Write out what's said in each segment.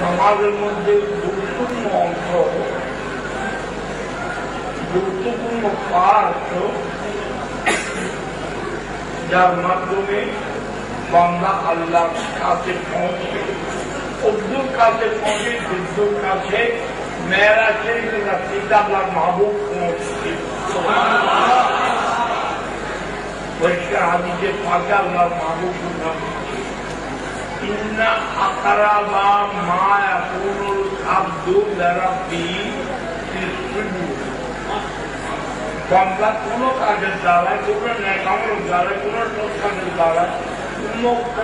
নামাজের মধ্যে গুরুত্বপূর্ণ অংশ, গুরুত্বপূর্ণ পার্ট যার মাধ্যমে বাংলা আল্লাহ কাছে পৌঁছে উর্দুর কাছে পৌঁছে, বিদ্যুর কাছে মেয়েরা সেই রাত্রিটা আল্লাহ মাহবুব পৌঁছছে পরিষ্কার হাদিসে পাকে আল্লাহ মাহবুব إن ইন্না আকারা কোনো কাজের দ্বারায়, কোনো ন্যাকামের দ্বারায়, কোনো সংস্থানের দ্বারায়,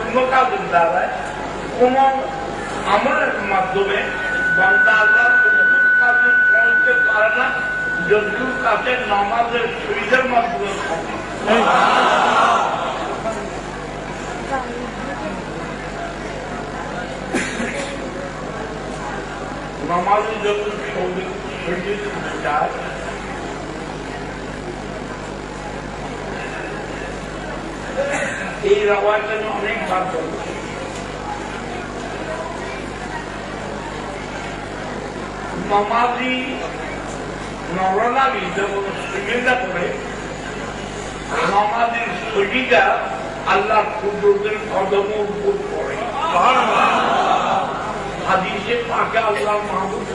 কোনো কাজের দ্বারায়, কোনো আমলের মাধ্যমে বান্দা আল্লাহ কাজে পৌঁছতে পারে না, যদিও কাজের নামাজের সুবিধার মাধ্যমে যখন সংগীত সংগীত যায় এই আমি অনেকবার বলছি নমাজি নরনামি সুবিধা করে নমাজির সুবিধা আল্লাহ কুদরতের কদম উপর পড়ে হাদিসে পাকে আল্লাহ মাহবুব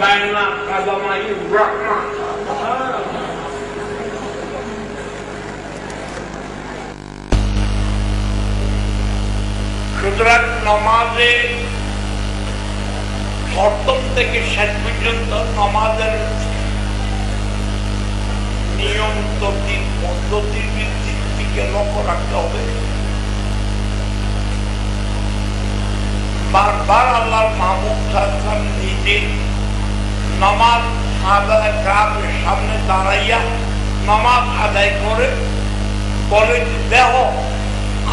বাইনা কাদামাই সুতরাং নমাজে প্রথম থেকে শেষ পর্যন্ত নমাজের নিয়ম তরতিব পদ্ধতির ভিত্তির দিকে লক্ষ্য রাখতে হবে? বারবার আল্লাহর মাহমুদ সাহেব নিজে নমাজ আদায় গ্রামের সামনে দাঁড়াইয়া নমাজ আদায় করে, বলে দেহ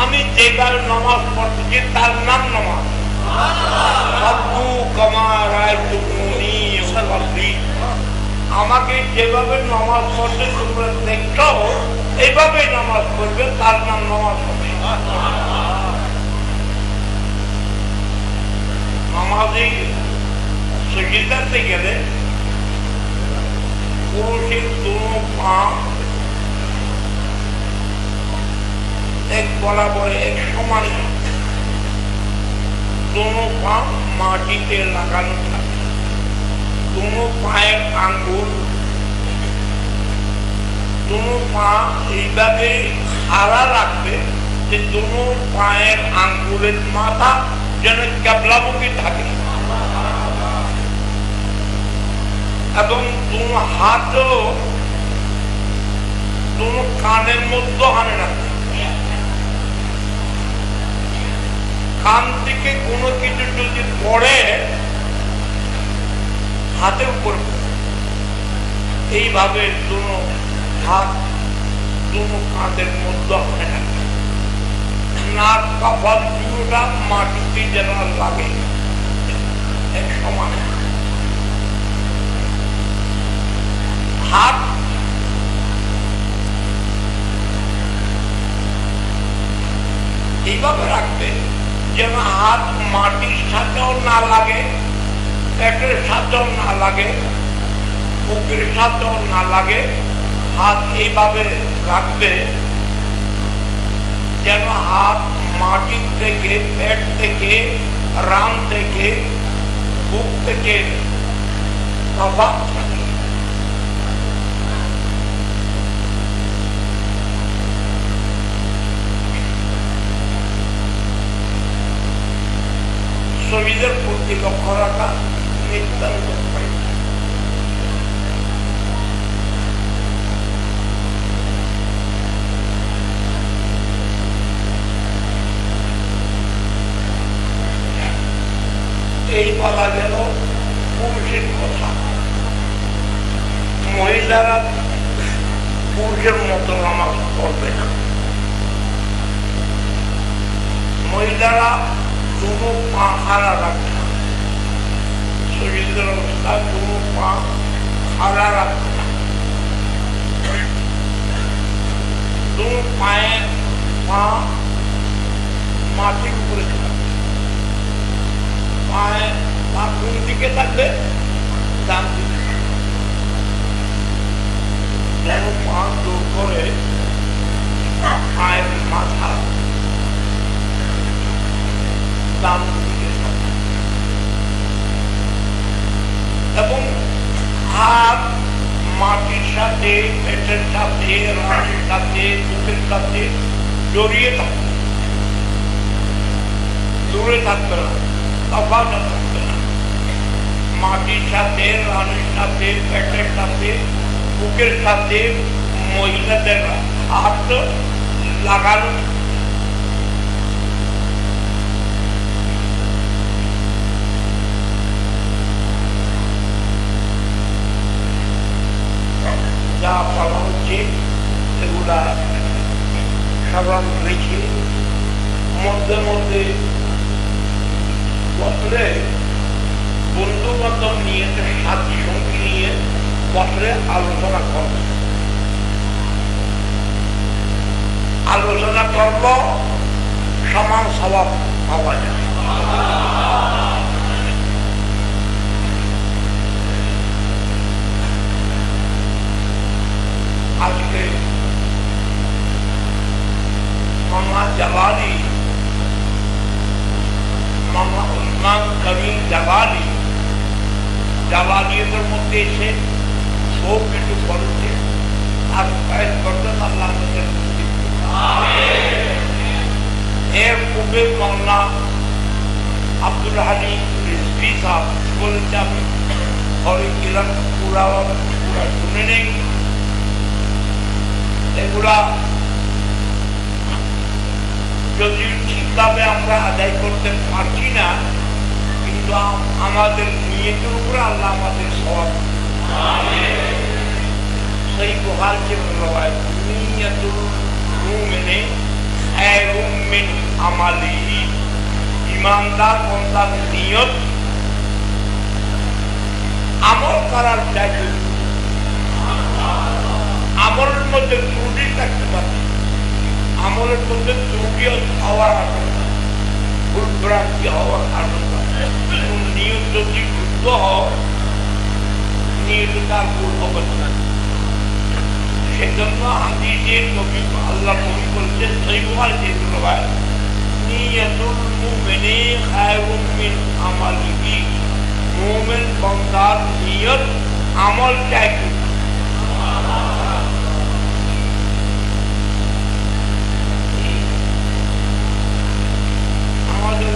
আমি যেভাবে নমাজ পড়তেছি তার নাম নমাজ। আমাকে যেভাবে নমাজ পড়তে তোমরা দেখছ, এইভাবে নামাজ পড়বে, তার নাম নমাজ পড়বে নামাজে সুবিধাতে গেলে পুরুষের দুনো এক বরাবর এক সমান দুনো পা মাটিতে লাগানো থাকে। দুনো পায়ের আঙ্গুল, দুনো পা এইভাবে খাড়া রাখবে যে দুনো পায়ের আঙ্গুলের মাথা যেন ক্যাবলামুখী থাকে। এবং দুনো হাতও দুনো কানের মধ্যে হানে রাখবে কান থেকে কোনো কিছু যদি পড়ে হাতের উপর এইভাবে দুনো হাত দুনো কাঁধের মধ্যে রাখবে নাক কপাল পুরোটা মাটিতে যেন লাগে। এক সমান। হাত এইভাবে রাখবে যেন হাত মাটির সাথেও না লাগে, পেটের সাথেও না লাগে, বুকের সাথেও না লাগে। হাত এইভাবে রাখবে যেন হাত মাটির থেকে পেট থেকে রাম থেকে বুক থেকে প্রভাব থাকে শরীরের প্রতি লক্ষ্য রাখা নিত্যান্ত এই বলা গেল, পুরুষের কথা। মহিলারা পুরুষের মতো নামাজ পড়বে না। মহিলারা দুটো পা হারা রাখবে না। শরীরের অবস্থা দুটো পা হারা রাখবে না। দুটো পায়ের পা মাটির উপরে পা এবং হাত মাটির সাথে, পেটের সাথে রানের সাথে বুকের সাথে জড়িয়ে থাকবে। দূরে থাকবে না। মাটির সাথে রানের সাথে পেটের সাথে বুকের সাথে মহিলাদের হাত লাগানো যা সাধারণ রেখে মধ্যে মধ্যে বছরে বন্ধু বান্ধব নিয়ে সাথী সঙ্গী নিয়ে বছরে আলোচনা করব আলোচনা করব সমান স্বভাব পাওয়া যায়। আজকে উসমান কবির জালালি মধ্যে এসে সব কিছু করেছে আর কয়েক করতেন আল্লাহ এর পূর্বে মামলা আব্দুল হালি রিজভি সাহেব বলেছে আমি ঘরে গেলাম, পুরা পুরা শুনে নেই। এগুলা যদি ঠিকভাবে আমরা আদায় করতে পারছি না আম- আমাদের নিয়তের উপরে আল্লাহ আমাদের সব সেই করার চাইতে আমলের মধ্যে ত্রুটি থাকতে মধ্যে হওয়ার ভুল ভ্রান্তি হওয়ার আশঙ্কা। কিন্তু নিয়ত যদি শুদ্ধ হয় নিয়ত তার ভুল হবে না সেজন্য আমি যে নবী আল্লাহ নবী বলছেন সেই বহাল যে ভাই নিয়তুল মুমিনে খায়রুম মিন আমালিহি মুমিন বান্দার নিয়ত আমল চাইতে আমাদের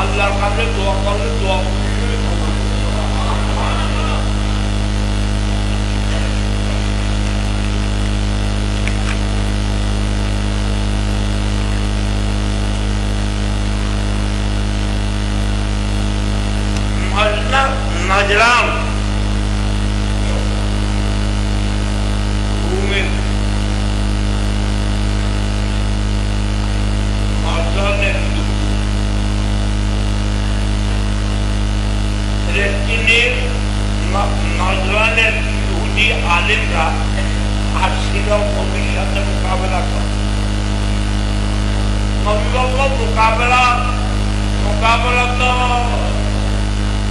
আল্লাহর কাছে দোয়া করলে দোয়া অবশ্যই কবুল হবে। মজনা নজরান মোকাবেলা তো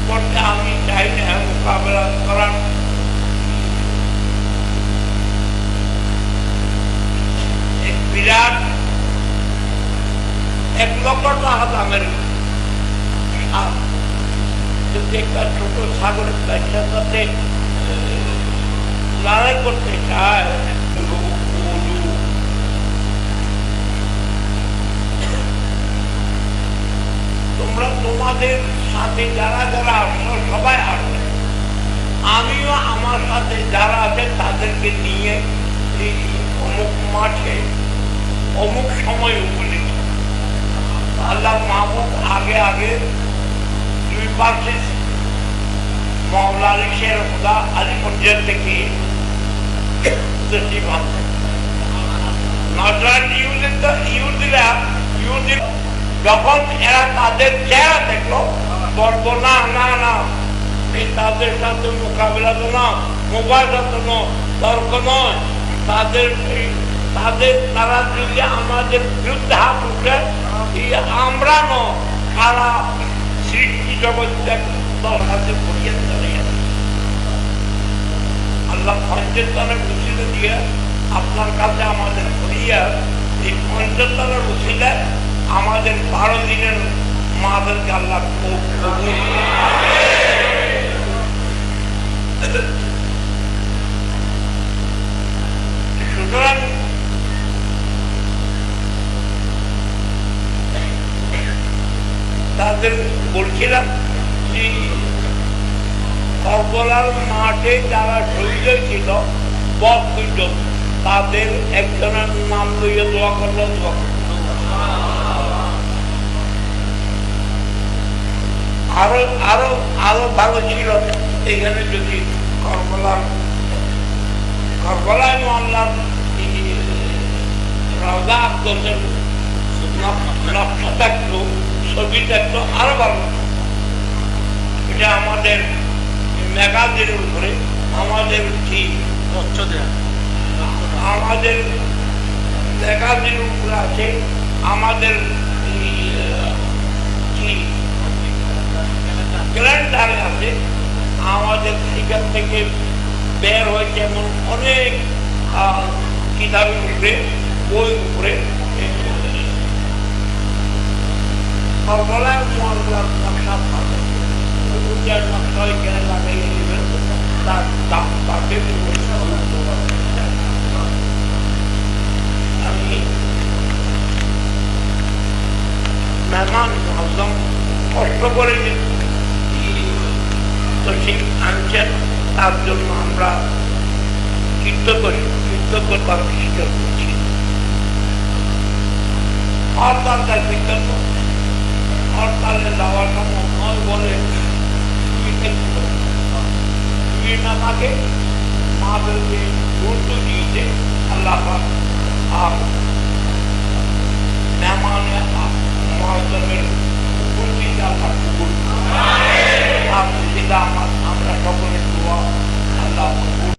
করতে আমি চাই না মোকাবেলা করার। এক বিরাট এক লক্ষ টাকা দামের যদি একটা লড়াই করতে চায় তোমাদের সাথে যারা যারা আসছো সবাই আসবে আমিও আমার সাথে যারা আছে তাদেরকে নিয়ে এই অমুক মাঠে, অমুক সময় উপনীত আল্লাহ মাহবুব আগে আগে দুই পাশে মাওলা আলী শের খুদা আলী মঞ্জিল থেকে ইহুদিরা ইহুদি যখন এরা তাদের চেহারা দেখল বলব না না না তাদের সাথে মোকাবিলা তো না, মোবাইলটা তো ন, তর্ক নয়। তাদের তাদের, তারা যদি আমাদের বিরুদ্ধে হাত উঠে আমরা ন সারা সৃষ্টি জগৎ হাতে পড়িয়ে চলে গেছে। আল্লাহ পঞ্চতনের উচিলে দিয়ে আপনার কাছে আমাদের করিয়া এই পঞ্চতনের উচিলে আমাদের বারো দিনের মাদেরকে আল্লাহ সুতরাং তাদের বলছিলাম যে মাঠে যারা শহীদ হয়েছিল, বক্তব্য, তাদের একজনের নাম লইয়া দোয়া করল দোয়া করল। আরও আরও আরও ভালো ছিল। এখানে যদি কর্বলার কর্বলায় মহল্লার রাজা আব্দুলের নকশা থাকতো ছবি থাকতো আরও ভালো এটা আমাদের ম্যাগাজিনের উপরে আমাদের কি? আমাদের ম্যাগাজিনের উপরে আছে আমাদের ক্যালেন্ডারে আছে। আমাদের সেখান থেকে বের হয়েছে এমন অনেক কিতাবের উপরে বই উপরে। সর্বলায় মহল্লার নকশা থাকে সন্ত্রসী আনছেন, তার জন্য আমরা কৃতজ্ঞ কৃতজ্ঞতা স্বীকার করছি। হরতালটা বিকল্প, হরতালে যাওয়ার সময় নয় বলে আমাকে মাদেরকে গুরুত্ব দিয়েছে, আল্লাহ আর মেহমানে মাধ্যমের উপস্থিত আল্লাহ দিলাম আমরা সকলের দোয়া আল্লাহ